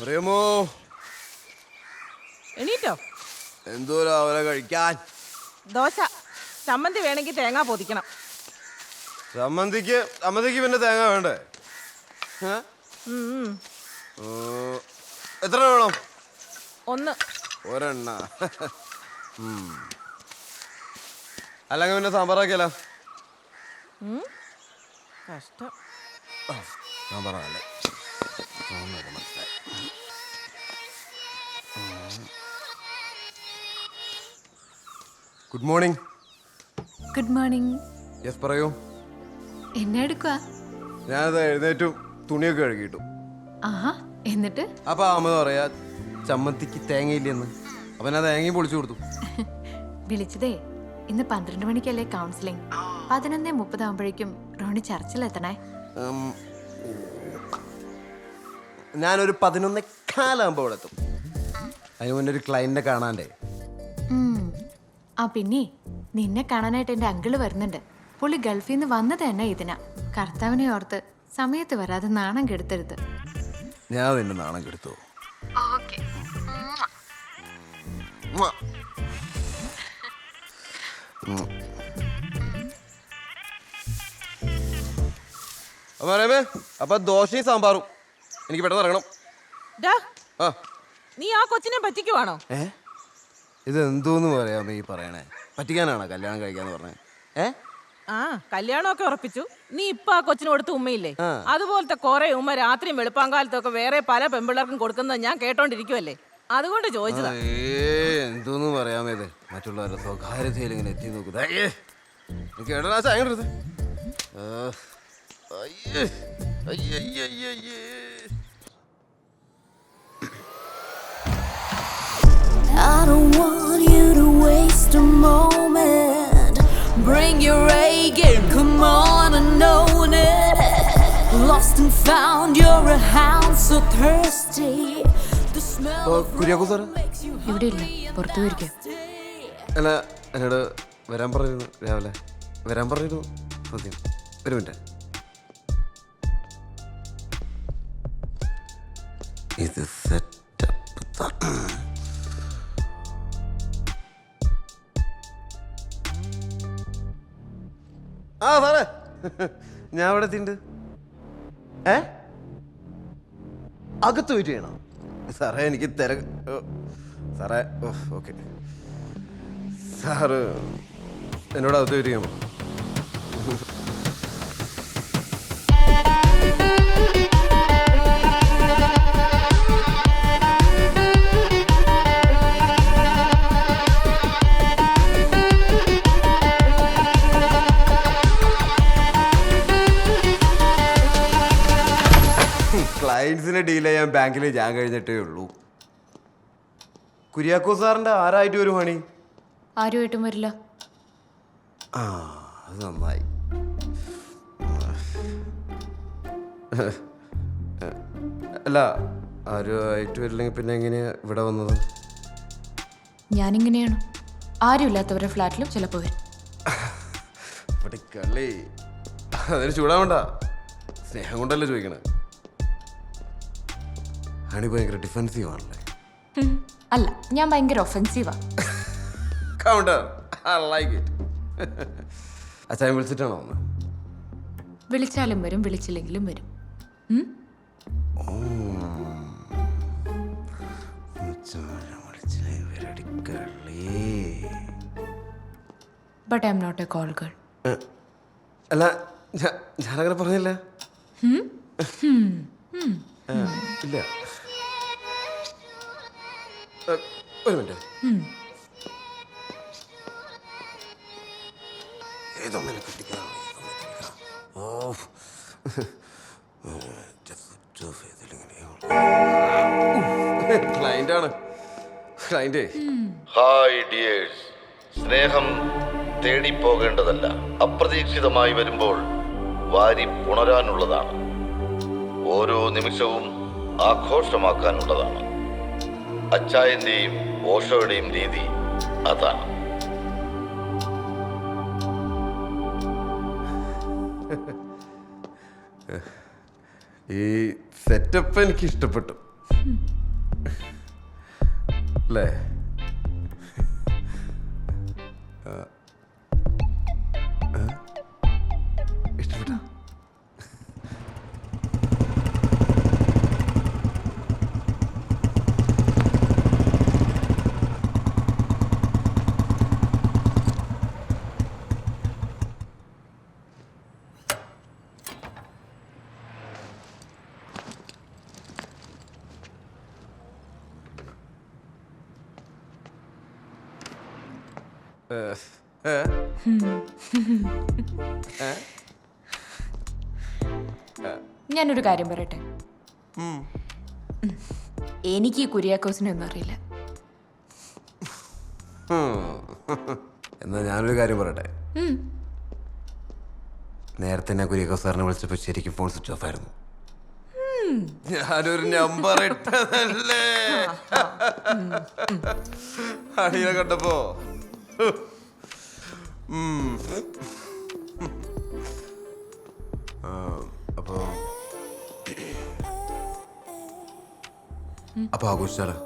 അറിയാമോ എണീറ്റോ? എന്തോ അവരെ കഴിക്കാൻ? ദോശ. ചമ്മന്തി വേണമെങ്കിൽ തേങ്ങ പൊതിക്കണം. ചമ്മന്തിക്ക് ചമ്മന്തിക്ക് പിന്നെ തേങ്ങ വേണ്ടേ? ഏ? ഉം, ഉം. ഓ, എത്ര വേണം? ഒന്ന്. ഒരെണ്ണ. ഉം. അല്ലെങ്കിൽ പിന്നെ സാമ്പാറാക്കിയല്ല? ഉം. കഷ്ടം. സാമ്പാറല്ലേ good morning good morning yes പറയൂ. എന്നെ എടുക്കുക ഞാനത് എഴുന്നേറ്റു തുണിയൊക്കെ കഴുകിയിട്ടു. ആഹാ എന്നിട്ട്? അപ്പൊ അമ്മ പറയാ ചമ്മന്തിക്ക് തേങ്ങയില്ലെന്ന്. അപ്പൊ ഞാൻ തേങ്ങയും പൊളിച്ചു കൊടുത്തു. വിളിച്ചതേ ഇന്ന് പന്ത്രണ്ട് മണിക്കല്ലേ കൗൺസിലിംഗ് പതിനൊന്നേ മുപ്പതാകുമ്പോഴേക്കും റോണി ചർച്ചിലെത്തണേ. എത്തണേ ഞാനൊരു പതിനൊന്നേ കാലാകുമ്പോൾ ഇവിടെ എത്തും അതിന് മുന്നേ ഒരു ക്ലയന്റിനെ കാണാണ്ടേ. ഉം. ആ പിന്നെ നിന്നെ കാണാനായിട്ട് എന്റെ അങ്കിൾ വരുന്നുണ്ട്. പുള്ളി ഗൾഫിൽ നിന്ന് വന്നത് തന്നെ ഇതിനാ. കർത്താവിനെ ഓർത്ത് സമയത്ത് വരാതെ നാണം കെടുത്തരുത്. ഞാൻ നിന്നെ നാണം കെടുത്തു. അപ്പൊ അറിയാമേ അപ്പൊ ദോശയും സാമ്പാറും. എനിക്ക് പെട്ടെന്ന് ഇറങ്ങണം. ആ. നീ ആ കൊച്ചിനെ പറ്റിക്കുവാണോ? ഏ? ഇത് എന്തോന്ന് പറയാമേ ഈ പറയണേ? പറ്റിക്കാനാണോ കല്യാണം കഴിക്കാന്ന് പറഞ്ഞേ? ഏ? ആ കല്യാണമൊക്കെ ഉറപ്പിച്ചു. നീ ഇപ്പൊ ആ കൊച്ചിന് കൊടുത്ത ഉമ്മയില്ലേ? അതുപോലത്തെ കുറെ ഉമ്മ രാത്രിയും വെളുപ്പാങ്കാലത്തൊക്കെ വേറെ പല പെമ്പിള്ളേർക്കും കൊടുക്കുന്നത് ഞാൻ കേട്ടോണ്ടിരിക്കുവല്ലേ? അതുകൊണ്ട് ചോദിച്ചതാ. എന്തോന്ന് പറയാമേ ഇത്? മറ്റുള്ളവരുടെ സ്വകാര്യതയിൽ ഇങ്ങനെ എത്തി നോക്കുന്നത് അയ്യേ എനിക്ക് അയ്യേ അയ്യേ അയ്യേ. I don't want you to waste a moment. Bring your A game, come on and own it. Lost and found, you're a hound so thirsty. The smell of Kuriakose sir ഇവിടെ ഇല്ല പുറത്തു പോയിരിക്കും അല്ല എന്നോട് വരാൻ പറഞ്ഞിരുന്നു രാവിലെ വരാൻ പറഞ്ഞിരുന്നു സത്യം ഒരു മിനിറ്റ് ഇത് സെറ്റപ്പ് ആ സാറേ. ഞാൻ അവിടെ തിണ്ട് ഏ? അകത്ത് വെയിറ്റ് ചെയ്യണം? സാറേ എനിക്ക് തിര സാറേ ഓക്കെ. സാറ് എന്നോട് അകത്ത് വെയിറ്റ് ചെയ്യാമോ ക്ലയൻസിനെ ഡീൽ ചെയ്യാൻ ബാങ്കിൽ ഞാൻ കഴിഞ്ഞിട്ടേ ഉള്ളൂ. കുര്യാക്കോ സാറിന്റെ ആരായിട്ട് വരും പണി ആരുമായിട്ടും വരില്ല. ആ അത് നന്നായി. അല്ല ആരുമായിട്ട് വരില്ലെങ്കിൽ പിന്നെ എങ്ങനെയാ ഇവിടെ വന്നത്? ഞാനിങ്ങനെയാണ്. ആരുമില്ലാത്തവരുടെ ഫ്ലാറ്റിലും ചിലപ്പോൾ വരും. ഇവിടെ കളി അതിന് ചൂടാവണ്ട. സ്നേഹം കൊണ്ടല്ലേ ചോദിക്കണേ? ഹണി ഭയങ്കര ഡിഫെൻസീവ് ആണല്ലേ? ഉം. അല്ല ഞാൻ ഭയങ്കര offensive counter I like it അച്ഛൻ വിളിച്ചിട്ടാണോ വന്നത് വിളിച്ചാലും വരും വിളിച്ചില്ലെങ്കിലും വരും. ഉം? But I'm not a call girl അല്ല ഞാ- ഞാനങ്ങനെ പറഞ്ഞില്ല. ആ, ഇല്ല. ഒരു മിനിറ്റ്. ഏതൊന്നിനെ കെട്ടിക്കണം ഓ. ക്ലൈന്റ് ആണ്. ക്ലൈന്റേ ഹായ് ഡിയേഴ്സ് സ്നേഹം തേടിപ്പോകേണ്ടതല്ല. അപ്രതീക്ഷിതമായി വരുമ്പോൾ വാരി പുണരാനുള്ളതാണ്. ഓരോ നിമിഷവും ആഘോഷമാക്കാനുള്ളതാണ്. അച്ചായന്റെയും ഓഷോയുടെയും രീതി അതാണ്. ഈ സെറ്റപ്പ് എനിക്ക് ഇഷ്ടപ്പെട്ടു അല്ലേ? ഞാനൊരു കാര്യം പറയട്ടെ? എനിക്ക് ഈ കുര്യാക്കോസിനെ ഒന്നും അറിയില്ല. എന്നാ ഞാനൊരു കാര്യം പറയട്ടെ? നേരത്തെ ഞാൻ കുര്യാക്കോസ് സാറിനെ വിളിച്ചപ്പോ ശരിക്കും ഫോൺ സ്വിച്ച് ഓഫ് ആയിരുന്നു. ഞാനൊരു നമ്പർ ഇട്ടതല്ലേ? അടിയെ കണ്ടപ്പോ ഉം. ആ, അപ്പൊ അപ്പൊ ആഘോഷിച്ചാലോ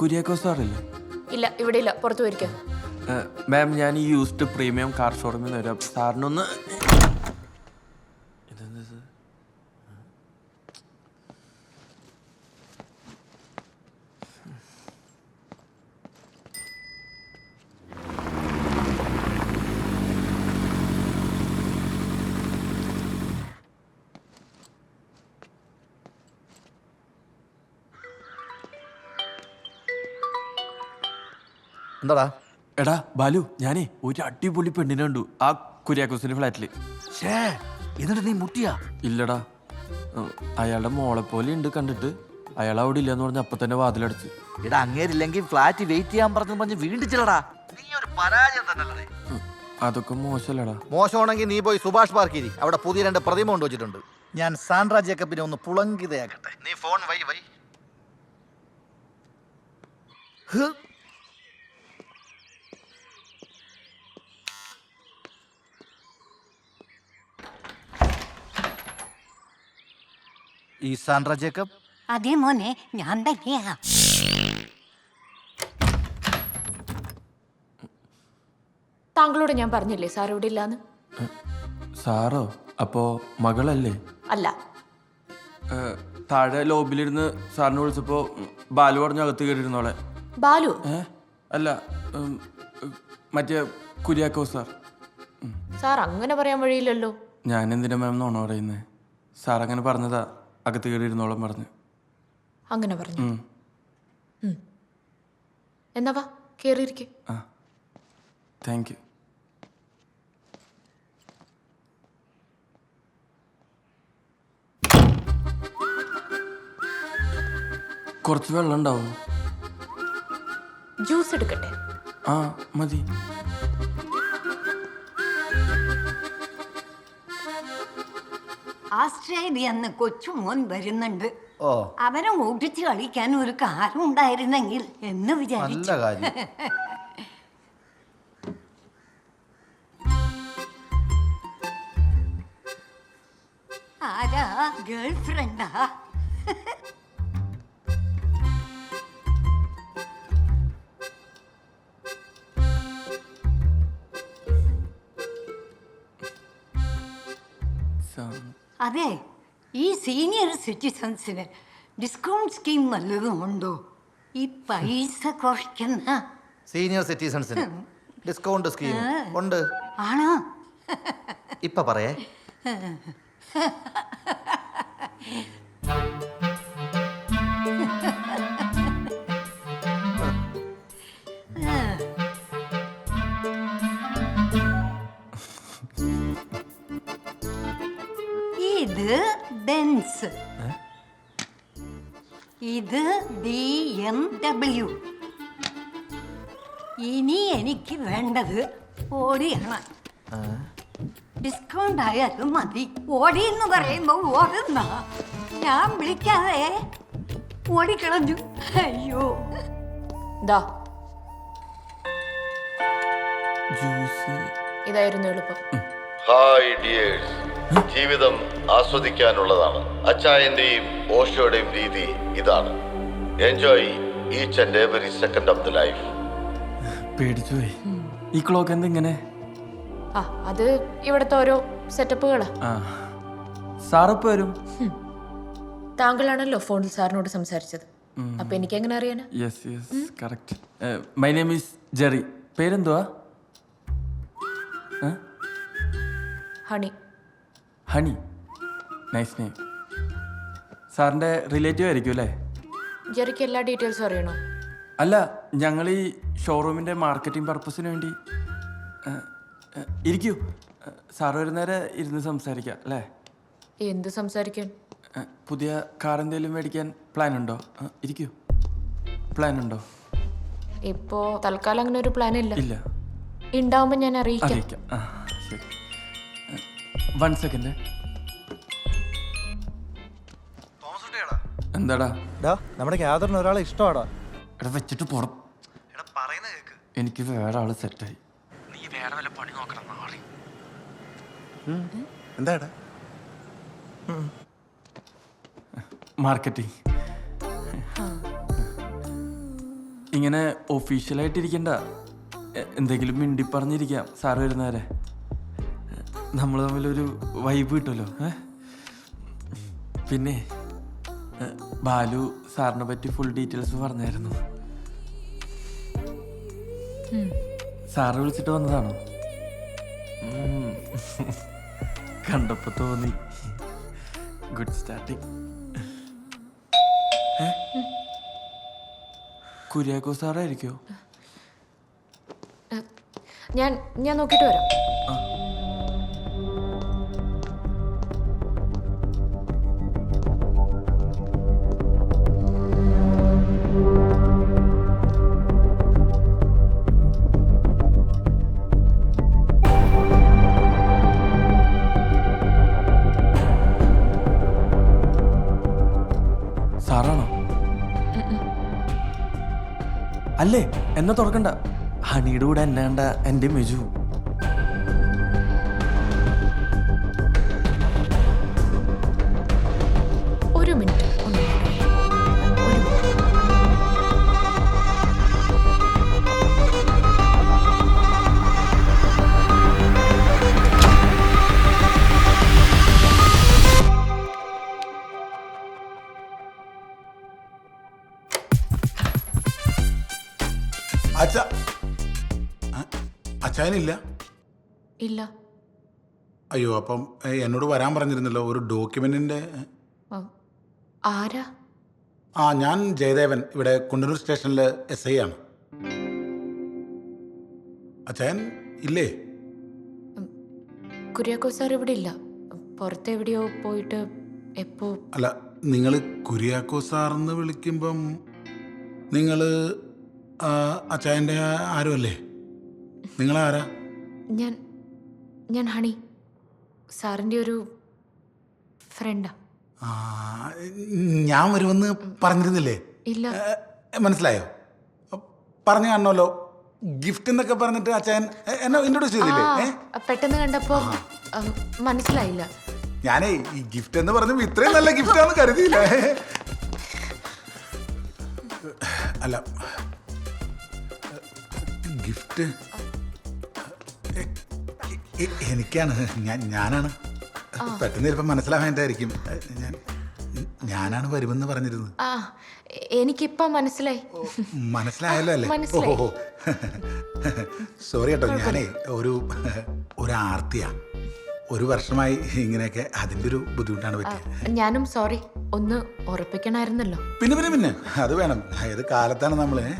കുര്യാക്കോ സാറല്ലേ? ഇല്ല ഇവിടെ ഇല്ല പുറത്തു പോയിരിക്കാം. മാം ഞാൻ ഈ യൂസ്ഡ് പ്രീമിയം കാർ ഷോറൂമിൽ നിന്ന് വരാം സാറിനൊന്ന് എന്താടാ? എടാ ബാലു ഞാനേ ഒരു അടിപൊളി പെണ്ണിനെ കണ്ടു. ആ കുര്യാക്കോസിന്റെ ഫ്ലാറ്റിൽ ഷേ എന്നിട്ട് നീ മുട്ടിയാ? ഇല്ലടാ. അയാളുടെ മോളെ പോലെ ഉണ്ട് കണ്ടിട്ട്. അയാൾ അവിടെ ഇല്ലെന്ന് പറഞ്ഞ അപ്പൊ തന്നെ വാതിലടച്ച്. എടാ അങ്ങേരില്ലെങ്കിൽ ഫ്ലാറ്റ് വെയിറ്റ് ചെയ്യാൻ പറഞ്ഞു പറഞ്ഞ് വീണ്ടും ചെല്ലടാ. നീ ഒരു പരാജയം തന്നെ അതൊക്കെ മോശമല്ലടാ. മോശമാണെങ്കിൽ നീ പോയി സുഭാഷ് പാർക്കിരി. അവിടെ പുതിയ രണ്ട് പ്രതിമ കൊണ്ടുവച്ചിട്ടുണ്ട് ഞാൻ സാൻഡ്ര ജേക്കബിനെ ഒന്ന് പുളങ്കിതയാക്കട്ടെ. നീ ഫോൺ വൈ വൈ. ഈ സാൻഡ്ര ജേക്കബ് അതെ മോനെ ഞാൻ തന്നെയാ. താങ്കളോട് ഞാൻ പറഞ്ഞില്ലേ സാർ ഇവിടെ ഇല്ലാന്ന്? സാറോ അപ്പോ മകളല്ലേ? അല്ല. താഴെ ലോബിലിരുന്ന് സാറിനെ വിളിച്ചപ്പോ ബാലു പറഞ്ഞ അകത്ത് കയറിയിരുന്നോളെ ബാലു? ഏ അല്ല ഉം, ഉം, മറ്റേ കുര്യാക്കോ സാർ. സാർ അങ്ങനെ പറയാൻ വഴിയില്ലല്ലോ. ഞാൻ എന്തിനാ മാം നോണ പറയുന്നേ? സാർ അങ്ങനെ പറഞ്ഞതാ. അകത്ത് കയറിയിരുന്നോളം പറഞ്ഞു. അങ്ങനെ പറഞ്ഞു. എന്നാ വാ കേറിയിരിക്കെ. താങ്ക് യു കുറച്ച് വെള്ളം ഉണ്ടാവും ജ്യൂസ് എടുക്കട്ടെ? ആ മതി. ആസ്ട്രേലിയന്ന് കൊച്ചുമോൻ വരുന്നുണ്ട്. ഓ. അവനെ ഓടിച്ച് കളിക്കാൻ ഒരു കാറുണ്ടായിരുന്നെങ്കിൽ എന്ന് വിചാരിച്ചു. ആരാ? ഗേൾ ഫ്രണ്ടാ അതെ ഈ സീനിയർ സിറ്റിസൺസിന് ഡിസ്കൗണ്ട് സ്കീം നല്ലതും ഉണ്ടോ ഈ പൈസ കുറയ്ക്കുന്ന സീനിയർ സിറ്റിസൺസിന് ഡിസ്കൗണ്ട് സ്കീം ഉണ്ട്. ആണോ? ഇപ്പൊ പറയേ. ഇത് ബി എം ഡബ്ല്യു. ഇനി എനിക്ക് വേണ്ടത് ഓടിയാണ്. ഡിസ്കൗണ്ട് ആയാലും മതി. ഓടി എന്ന് പറയുമ്പോ ഓടുന്ന. ഞാൻ വിളിക്കാതെ ഓടിക്കളഞ്ഞു. അയ്യോ. ദാ. ജ്യൂസ്. ഇതായിരുന്നു എളുപ്പം. ഹായ് ഡിയേഴ്സ് ജീവിതം ആസ്വദിക്കാനുള്ളതാണ്. അച്ചായന്റെയും ഓഷോയുടെയും രീതി ഇതാണ്. Enjoy each and every second of the life പേടിച്ചു പോയി. ഈ ക്ലോക്ക് എന്തിങ്ങനെ ആ അത് ഇവിടത്തെ ഓരോ സെറ്റപ്പുകളാ. ആ. സാറിപ്പോ വരും? താങ്കളാണല്ലോ ഫോണിൽ സാറിനോട് സംസാരിച്ചത്. അപ്പൊ എനിക്ക് എങ്ങനെ അറിയാനാ yes yes correct my name is Jerry പേരെന്തുവാ? ഹണി. ഹണി. നൈസ് നെയിം സാറിന്റെ റിലേറ്റീവ് ആയിരിക്കും അല്ലേ? ജെറിക്ക് എല്ലാ ഡീറ്റെയിൽസും അറിയണോ? അല്ല ഞങ്ങൾ ഈ ഷോറൂമിന്റെ മാർക്കറ്റിംഗ് പർപ്പസിന് വേണ്ടി ഇരിക്കൂ. സാർ സാറ് വരുന്നേരെ ഇരുന്ന് സംസാരിക്കാം അല്ലേ? എന്ത് സംസാരിക്കാൻ? പുതിയ കാർ എന്തെങ്കിലും മേടിക്കാൻ പ്ലാൻ ഉണ്ടോ? ഇരിക്കൂ. പ്ലാൻ ഉണ്ടോ? ഇപ്പോ തൽക്കാലം അങ്ങനെ ഒരു പ്ലാൻ ഇല്ല. ഇല്ല. ഉണ്ടാവുമ്പോ ഞാൻ അറിയിക്കാം. അറിയിക്കാം. ആ ശരി. വൺ സെക്കൻഡ് എന്താടാ? നമ്മുടെ ഗ്യാദറിന് ഒരാളെ ഇഷ്ടമാടാ. എടാ വെച്ചിട്ട് പോണം എനിക്ക് വേറെ ആൾ സെറ്റായി. നീ വേറെ വല്ല പണി നോക്കണം മാറി എന്താടാ മാർക്കറ്റിംഗ്. ഇങ്ങനെ ഒഫീഷ്യലായിട്ട് ഇരിക്കണ്ട എന്തെങ്കിലും മിണ്ടി പറഞ്ഞിരിക്കാം. സാറ് വരുന്നവരെ. നമ്മൾ തമ്മിലൊരു വൈബ് കിട്ടുമല്ലോ ഏ? പിന്നെ ബാലു സാറിനെ പറ്റി ഫുൾ ഡീറ്റെയിൽസ് പറഞ്ഞായിരുന്നു. സാറ് വിളിച്ചിട്ട് വന്നതാണോ? കണ്ടപ്പോ തോന്നി. ഗുഡ് സ്റ്റാർട്ടിങ് കുര്യാക്കോ സാറായിരിക്കോ? ഞാൻ ഞാൻ നോക്കിയിട്ട് വരാം. അല്ലേ? എന്നെ തുറക്കണ്ട. ഹണിയുടെ കൂടെ എന്നെ കണ്ട എന്റെ മെജു. അച്ഛനില്ല ഇല്ല. അയ്യോ അപ്പം എന്നോട് വരാൻ പറഞ്ഞിരുന്നല്ലോ ഒരു ഡോക്യുമെന്റിന്റെ ആരാ? ആ ഞാൻ ജയദേവൻ ഇവിടെ കുണ്ടന്നൂർ സ്റ്റേഷനിലെ എസ് ഐ ആണ്. അച്ഛൻ ഇല്ലേ? കുര്യാക്കോ സാർ ഇവിടെ ഇല്ല. പുറത്ത് എവിടെയോ പോയിട്ട് എപ്പോ അല്ല നിങ്ങൾ കുര്യാക്കോ സാറെന്ന് വിളിക്കുമ്പം നിങ്ങൾ അച്ചായന്റെ ആരുമല്ലേ നിങ്ങളാരാ? ഞാൻ ഞാൻ ഹണി. സാറിന്റെ ഒരു ഫ്രണ്ടാ. ഞാൻ വരുമെന്ന് പറഞ്ഞിരുന്നില്ലേ? ഇല്ല. മനസ്സിലായോ? പറഞ്ഞു കാണണമല്ലോ. ഗിഫ്റ്റ് എന്നൊക്കെ പറഞ്ഞിട്ട് അച്ഛൻ എന്നെ ഇൻട്രോഡ്യൂസ് ചെയ്തില്ലേ? പെട്ടെന്ന് കണ്ടപ്പോ മനസ്സിലായില്ല. ഞാനേ ഈ ഗിഫ്റ്റ് എന്ന് പറഞ്ഞു ഇത്രയും നല്ല ഗിഫ്റ്റ് ആണെന്ന് കരുതിയില്ല. അല്ല ഗിഫ്റ്റ് എനിക്കാണ്. ഞാൻ ഞാനാണ്. പെട്ടെന്ന് ചിലപ്പോൾ മനസ്സിലാവേണ്ടായിരിക്കും ഞാൻ ഞാനാണ് വരുമെന്ന് പറഞ്ഞിരുന്നത്. ആ എ- എനിക്കിപ്പോ മനസ്സിലായി. മനസ്സിലായല്ലോ അല്ലേ? മനസ്സിലായി. ഓഹോ. സോറി കേട്ടോ. ഞാനേ ഒരു ഒരു ആർത്തിയാ. ഒരു വർഷമായി ഇങ്ങനെയൊക്കെ അതിന്റെ ഒരു ബുദ്ധിമുട്ടാണ് ആ, പറ്റിയത്. ഞാനും സോറി. ഒന്ന് ഉറപ്പിക്കണമായിരുന്നല്ലോ. പിന്നെ പിന്നെ പിന്നെ. അത് വേണം. ഏത് കാലത്താണ് നമ്മൾ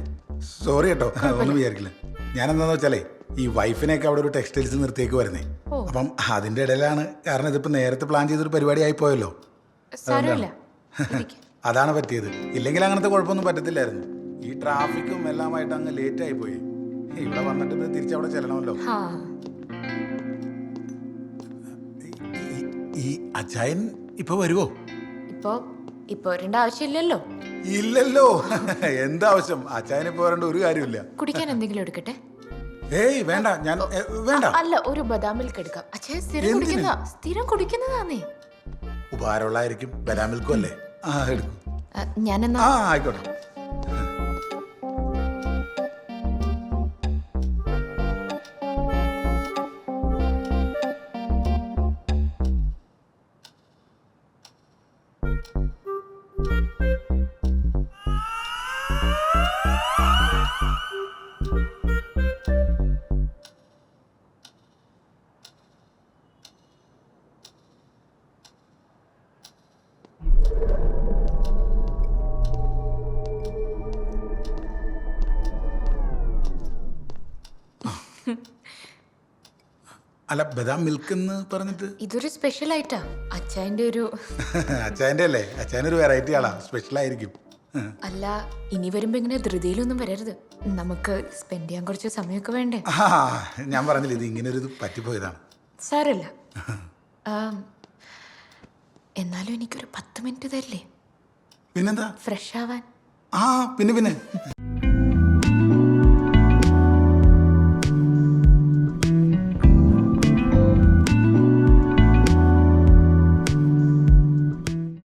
സോറി കേട്ടോ. ഒന്നും വിചാരിക്കില്ല. ഞാൻ എന്താന്ന് വെച്ചാലേ ഈ വൈഫിനെയൊക്കെ അവിടെ ഒരു ടെക്സ്റ്റൈൽസ് നിർത്തിയേക്ക് വരുന്നേ. അപ്പം അതിന്റെ ഇടയിലാണ് കാരണം ഇതിപ്പോ നേരത്തെ പ്ലാൻ ചെയ്തൊരു പരിപാടി ആയി പോയല്ലോ അതാണ് പറ്റിയത്. ഇല്ലെങ്കിൽ അങ്ങനത്തെ കുഴപ്പമൊന്നും പറ്റത്തില്ലായിരുന്നു. ഈ ട്രാഫിക്കും എല്ലാമായിട്ട് അങ്ങ് ലേറ്റ് ആയി പോയി. ഇവിടെ വന്നിട്ട് തിരിച്ച് അവിടെ ചെല്ലണമല്ലോ. ഈ- അജായൻ ഇപ്പൊ വരുവോ? ഇപ്പോ ഇപ്പൊ വരേണ്ട ആവശ്യമില്ലല്ലോ. ഇല്ലല്ലോ. എന്താവശ്യം? അച്ചായനെ ഇപ്പൊ വരേണ്ട ഒരു കാര്യമില്ല കുടിക്കാൻ എന്തെങ്കിലും എടുക്കട്ടെ? ഏയ് വേണ്ട. ഞാൻ വേണ്ട. അല്ല ഒരു ബദാം മിൽക്ക് എടുക്കാം. അച്ഛൻ സ്ഥിരം എന്തിന്? കുടിക്കുന്ന സ്ഥിരം കുടിക്കുന്നതാന്നേ. ഉപകാരമുള്ളായിരിക്കും നിൽക്കും അല്ലേ? ആ എടുക്കും. ഞാനെന്നാ ആ ആയിക്കോട്ടെ. അല്ല ബദാം മിൽക്ക് എന്ന് പറഞ്ഞിട്ട്? ഇതൊരു സ്പെഷ്യൽ ആയിട്ടാ അച്ചായന്റെ ഒരു അച്ചായന്റെ അല്ലേ അച്ചായനൊരു വെറൈറ്റി ആളാ. സ്പെഷ്യൽ ആയിരിക്കും അല്ല ഇനി വരുമ്പോ ഇങ്ങനെ ധൃതിയിലൊന്നും വരരുത്. നമുക്ക് സ്പെൻഡ് ചെയ്യാൻ കുറച്ച് സമയമൊക്കെ വേണ്ടേ? ഞാൻ പറഞ്ഞില്ല ഇത് ഇങ്ങനെ ഒരു പറ്റിപ്പോയതാണ്. സാരല്ല. എന്നാലും എനിക്കൊരു പത്ത് മിനിറ്റ് തരില്ലേ? പിന്നെന്താ? ഫ്രഷ് ആവാൻ. ആ പിന്നെ പിന്നെ.